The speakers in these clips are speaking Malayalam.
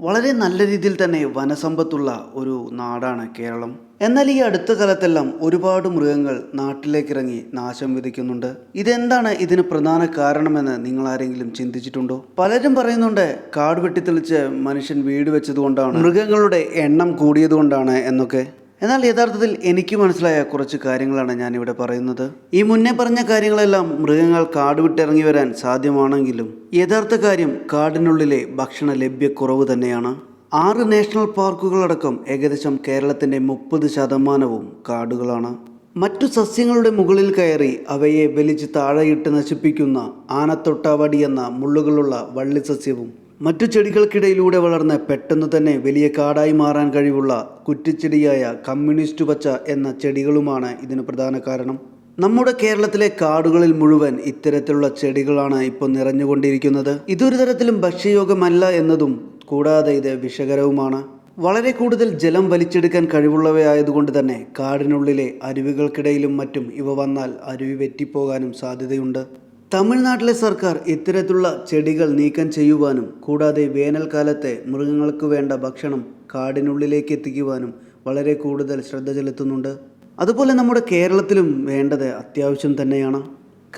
വളരെ നല്ല രീതിയിൽ തന്നെ വനസമ്പത്തുള്ള ഒരു നാടാണ് കേരളം. എന്നാൽ ഈ അടുത്ത കാലത്തെല്ലാം ഒരുപാട് മൃഗങ്ങൾ നാട്ടിലേക്കിറങ്ങി നാശം വിധിക്കുന്നുണ്ട് ഇതെന്താണ് ഇതിന് പ്രധാന കാരണമെന്ന് നിങ്ങൾ ആരെങ്കിലും ചിന്തിച്ചിട്ടുണ്ടോ? പലരും പറയുന്നുണ്ട് കാട് വെട്ടിത്തെളിച്ച് മനുഷ്യൻ വീട് വെച്ചതുകൊണ്ടാണ് മൃഗങ്ങളുടെ എണ്ണം കൂടിയതുകൊണ്ടാണ് എന്നൊക്കെ. എന്നാൽ യഥാർത്ഥത്തിൽ എനിക്ക് മനസ്സിലായ കുറച്ച് കാര്യങ്ങളാണ് ഞാനിവിടെ പറയുന്നത്. ഈ മുന്നേ പറഞ്ഞ കാര്യങ്ങളെല്ലാം മൃഗങ്ങൾ കാട് വിട്ടിറങ്ങി വരാൻ സാധ്യമാണെങ്കിലും യഥാർത്ഥ കാര്യം കാടിനുള്ളിലെ ഭക്ഷണ ലഭ്യക്കുറവ് തന്നെയാണ്. ആറ് നാഷണൽ പാർക്കുകളടക്കം ഏകദേശം കേരളത്തിന്റെ മുപ്പത് ശതമാനവും കാടുകളാണ്. മറ്റു സസ്യങ്ങളുടെ മുകളിൽ കയറി അവയെ വലിച്ച് താഴെയിട്ട് നശിപ്പിക്കുന്ന ആനത്തൊട്ടാവടി എന്ന മുള്ളുകളുള്ള വള്ളിസസ്യവും മറ്റു ചെടികൾക്കിടയിലൂടെ വളർന്ന് പെട്ടെന്ന് തന്നെ വലിയ കാടായി മാറാൻ കഴിവുള്ള കുറ്റിച്ചെടിയായ കമ്മ്യൂണിസ്റ്റ് പച്ച എന്ന ചെടികളുമാണ് ഇതിന് പ്രധാന കാരണം. നമ്മുടെ കേരളത്തിലെ കാടുകളിൽ മുഴുവൻ ഇത്തരത്തിലുള്ള ചെടികളാണ് ഇപ്പോൾ നിറഞ്ഞുകൊണ്ടിരിക്കുന്നത്. ഇതൊരു തരത്തിലും ഭക്ഷ്യയോഗമല്ല എന്നതും കൂടാതെ ഇത് വിഷകരവുമാണ്. വളരെ കൂടുതൽ ജലം വലിച്ചെടുക്കാൻ കഴിവുള്ളവയായതുകൊണ്ട് തന്നെ കാടിനുള്ളിലെ അരുവികൾക്കിടയിലും മറ്റും ഇവ വന്നാൽ അരുവി വെറ്റിപ്പോകാനും സാധ്യതയുണ്ട്. തമിഴ്നാട്ടിലെ സർക്കാർ ഇത്തരത്തിലുള്ള ചെടികൾ നീക്കം ചെയ്യുവാനും കൂടാതെ വേനൽക്കാലത്തെ മൃഗങ്ങൾക്ക് വേണ്ട ഭക്ഷണം കാടിനുള്ളിലേക്ക് എത്തിക്കുവാനും വളരെ കൂടുതൽ ശ്രദ്ധ ചെലുത്തുന്നുണ്ട്. അതുപോലെ നമ്മുടെ കേരളത്തിലും വേണ്ടത് അത്യാവശ്യം തന്നെയാണ്.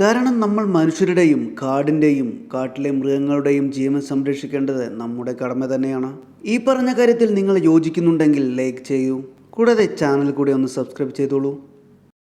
കാരണം നമ്മൾ മനുഷ്യരുടെയും കാടിന്റെയും കാട്ടിലെ മൃഗങ്ങളുടെയും ജീവൻ സംരക്ഷിക്കേണ്ടത് നമ്മുടെ കടമ തന്നെയാണ്. ഈ പറഞ്ഞ കാര്യത്തിൽ നിങ്ങൾ യോജിക്കുന്നുണ്ടെങ്കിൽ ലൈക്ക് ചെയ്യൂ. കൂടാതെ ചാനൽ കൂടി ഒന്ന് സബ്സ്ക്രൈബ് ചെയ്തോളൂ.